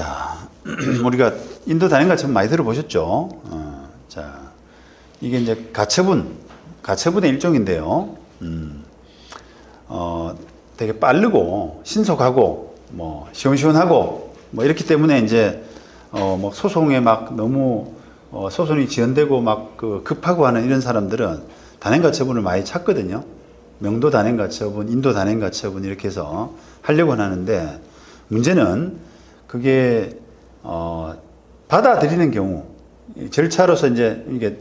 자, 우리가 인도 단행 가처분 많이 들어보셨죠? 어, 자, 이게 이제 가처분, 가처분의 일종인데요. 음, 어, 되게 빠르고 신속하고 뭐 시원시원하고 뭐 이렇기 때문에 이제 어, 뭐 소송에 막 너무 어, 소송이 지연되고 막 그 급하고 하는 이런 사람들은 단행 가처분을 많이 찾거든요. 명도 단행 가처분, 인도 단행 가처분 이렇게 해서 하려고 하는데 문제는 그게 어, 받아들이는 경우 이 절차로서 이제 이게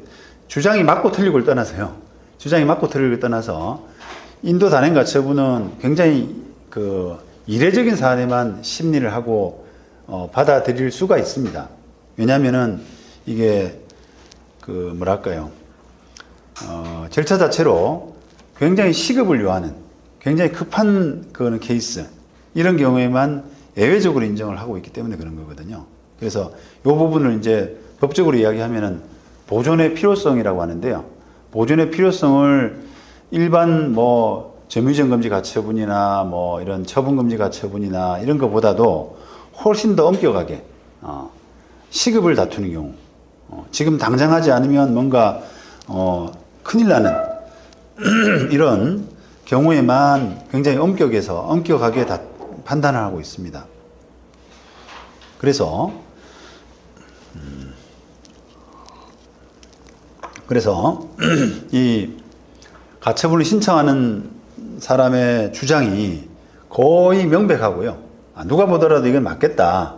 주장이 맞고 틀리고를 떠나서요. 주장이 맞고 틀리고를 떠나서 인도 단행 가처분은 굉장히 그 이례적인 사안에만 심리를 하고 어, 받아들일 수가 있습니다. 왜냐하면은 이게 그 뭐랄까요 어, 절차 자체로 굉장히 시급을 요하는 굉장히 급한 그런 케이스 이런 경우에만 예외적으로 인정을 하고 있기 때문에 그런 거거든요. 그래서 이 부분을 이제 법적으로 이야기하면은 보존의 필요성이라고 하는데요. 보존의 필요성을 일반 뭐 점유증금지 가처분이나 뭐 이런 처분금지 가처분이나 이런 것보다도 훨씬 더 엄격하게 어, 시급을 다투는 경우 어, 지금 당장 하지 않으면 뭔가 어, 큰일 나는 이런 경우에만 굉장히 엄격해서 엄격하게 다 판단을 하고 있습니다. 그래서 음, 그래서 이 가처분을 신청하는 사람의 주장이 거의 명백하고요. 아, 누가 보더라도 이건 맞겠다.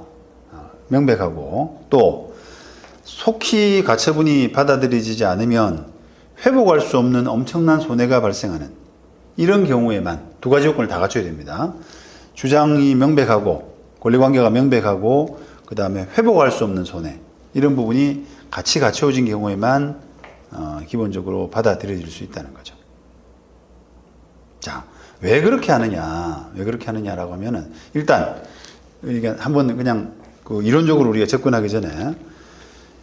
아, 명백하고 또 속히 가처분이 받아들여지지 않으면 회복할 수 없는 엄청난 손해가 발생하는 이런 경우에만 두 가지 요건을 다 갖춰야 됩니다. 주장이 명백하고 권리관계가 명백하고 그 다음에 회복할 수 없는 손해 이런 부분이 같이 갖춰진 경우에만 어, 기본적으로 받아들여질 수 있다는 거죠. 자, 왜 그렇게 하느냐? 왜 그렇게 하느냐라고 하면은 일단 우리가 한번 그냥 그 이론적으로 우리가 접근하기 전에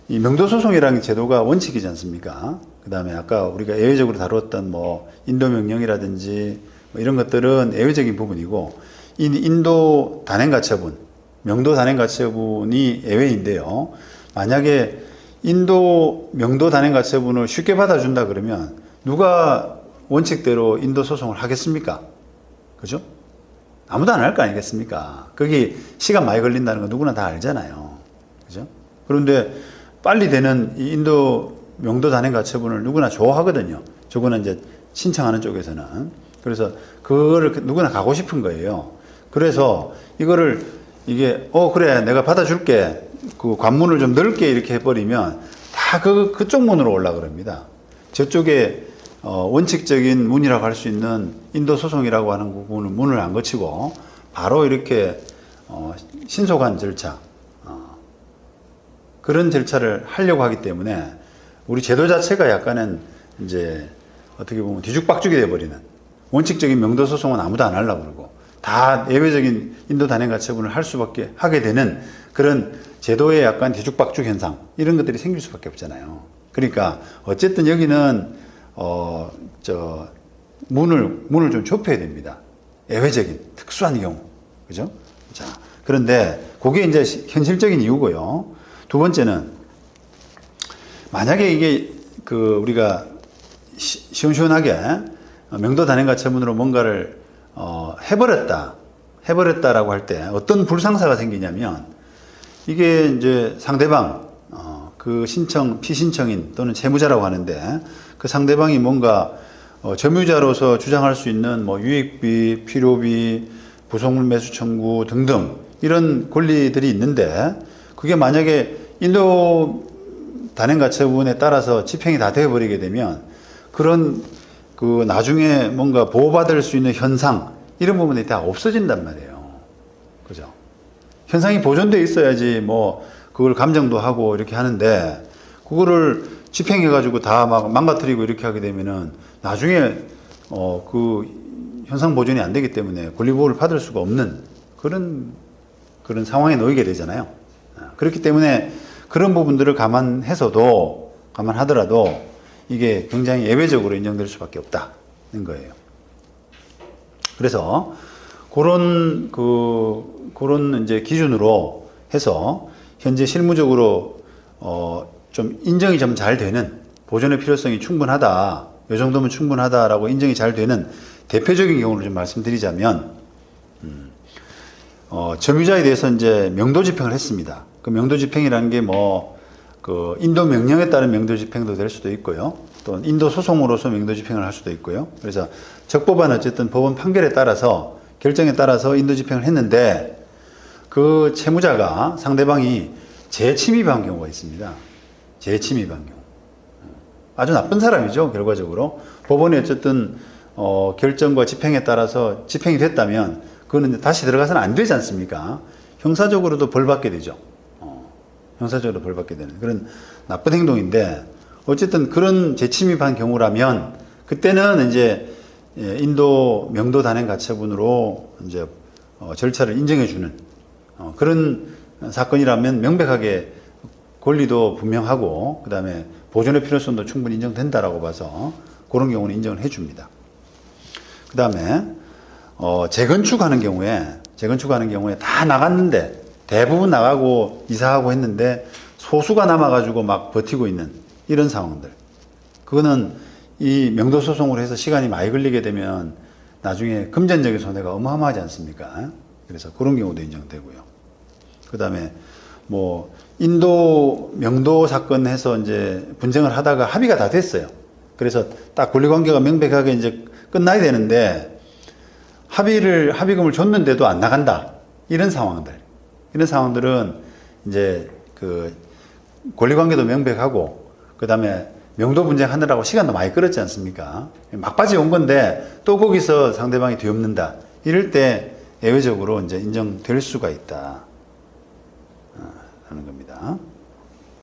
이 명도소송이라는 제도가 원칙이지 않습니까? 그 다음에 아까 우리가 예외적으로 다뤘던 뭐 인도명령이라든지 뭐 이런 것들은 예외적인 부분이고 이 인도 단행 가처분, 명도 단행 가처분이 예외인데요. 만약에 인도 명도 단행 가처분을 쉽게 받아준다 그러면 누가 원칙대로 인도 소송을 하겠습니까? 그죠? 아무도 안 할 거 아니겠습니까? 거기 시간 많이 걸린다는 거 누구나 다 알잖아요. 그죠? 그런데 빨리 되는 이 인도 명도 단행 가처분을 누구나 좋아하거든요. 저거는 이제 신청하는 쪽에서는. 그래서 그거를 누구나 가고 싶은 거예요. 그래서 이거를 이게 어 그래 내가 받아줄게 그 관문을 좀 넓게 이렇게 해버리면 다 그 그쪽 문으로 올라 그럽니다. 저쪽에 어, 원칙적인 문이라고 할 수 있는 인도 소송이라고 하는 부분은 문을 안 거치고 바로 이렇게 어, 신속한 절차 어, 그런 절차를 하려고 하기 때문에 우리 제도 자체가 약간은 이제 어떻게 보면 뒤죽박죽이 돼버리는 원칙적인 명도 소송은 아무도 안 하려고 그러고 다 예외적인 인도 단행 가 처분을 할 수밖에 하게 되는 그런 제도의 약간 뒤죽박죽 현상 이런 것들이 생길 수밖에 없잖아요. 그러니까 어쨌든 여기는 어 저 문을 문을 좀 좁혀야 됩니다. 예외적인 특수한 경우 그죠? 자 그런데 그게 이제 시- 현실적인 이유고요. 두 번째는 만약에 이게 그 우리가 시, 시원시원하게 어, 명도 단행가 처분으로 뭔가를 어, 해버렸다, 해버렸다라고 할 때 어떤 불상사가 생기냐면 이게 이제 상대방 어, 그 신청 피신청인 또는 채무자라고 하는데 그 상대방이 뭔가 어, 점유자로서 주장할 수 있는 뭐 유익비, 필요비, 부속물 매수 청구 등등 이런 권리들이 있는데 그게 만약에 인도 단행 가처분에 따라서 집행이 다 되어버리게 되면 그런 그 나중에 뭔가 보호받을 수 있는 현상 이런 부분이 다 없어진단 말이에요. 그죠? 현상이 보존돼 있어야지 뭐 그걸 감정도 하고 이렇게 하는데 그거를 집행해가지고 다 막 망가뜨리고 이렇게 하게 되면은 나중에 어 그 현상 보존이 안 되기 때문에 권리보호를 받을 수가 없는 그런 그런 상황에 놓이게 되잖아요. 아, 그렇기 때문에 그런 부분들을 감안해서도 감안하더라도 이게 굉장히 예외적으로 인정될 수밖에 없다는 거예요. 그래서 그런 그 그런 이제 기준으로 해서 현재 실무적으로 어, 좀 인정이 좀 잘 되는 보존의 필요성이 충분하다. 이 정도면 충분하다라고 인정이 잘 되는 대표적인 경우를 좀 말씀드리자면 음, 어, 점유자에 대해서 이제 명도 집행을 했습니다. 그 명도 집행이라는 게 뭐 그 인도 명령에 따른 명도 집행도 될 수도 있고요. 또 인도 소송으로서 명도 집행을 할 수도 있고요. 그래서 적법한 어쨌든 법원 판결에 따라서 결정에 따라서 인도 집행을 했는데 그 채무자가 상대방이 재침입한 경우가 있습니다. 재침입한 경우. 아주 나쁜 사람이죠, 결과적으로. 법원이 어쨌든, 어, 결정과 집행에 따라서 집행이 됐다면, 그거는 다시 들어가서는 안 되지 않습니까? 형사적으로도 벌 받게 되죠. 어, 형사적으로 벌 받게 되는 그런 나쁜 행동인데, 어쨌든 그런 재침입한 경우라면, 그때는 이제, 예, 인도 명도 단행 가처분으로 이제, 어, 절차를 인정해 주는, 어, 그런 사건이라면 명백하게 권리도 분명하고 그다음에 보존의 필요성도 충분히 인정된다라고 봐서 그런 경우는 인정을 해 줍니다. 그다음에 어, 재건축하는 경우에 재건축하는 경우에 다 나갔는데 대부분 나가고 이사하고 했는데 소수가 남아가지고 막 버티고 있는 이런 상황들. 그거는 이 명도 소송으로 해서 시간이 많이 걸리게 되면 나중에 금전적인 손해가 어마어마하지 않습니까? 그래서 그런 경우도 인정되고요. 그 다음에 뭐 인도 명도 사건 해서 이제 분쟁을 하다가 합의가 다 됐어요. 그래서 딱 권리 관계가 명백하게 이제 끝나야 되는데 합의를 합의금을 줬는데도 안 나간다. 이런 상황들. 이런 상황들은 이제 그 권리 관계도 명백하고 그 다음에 명도 분쟁 하느라고 시간도 많이 끌었지 않습니까? 막바지 온 건데 또 거기서 상대방이 뒤엎는다. 이럴 때 예외적으로 이제 인정될 수가 있다. 하는 겁니다.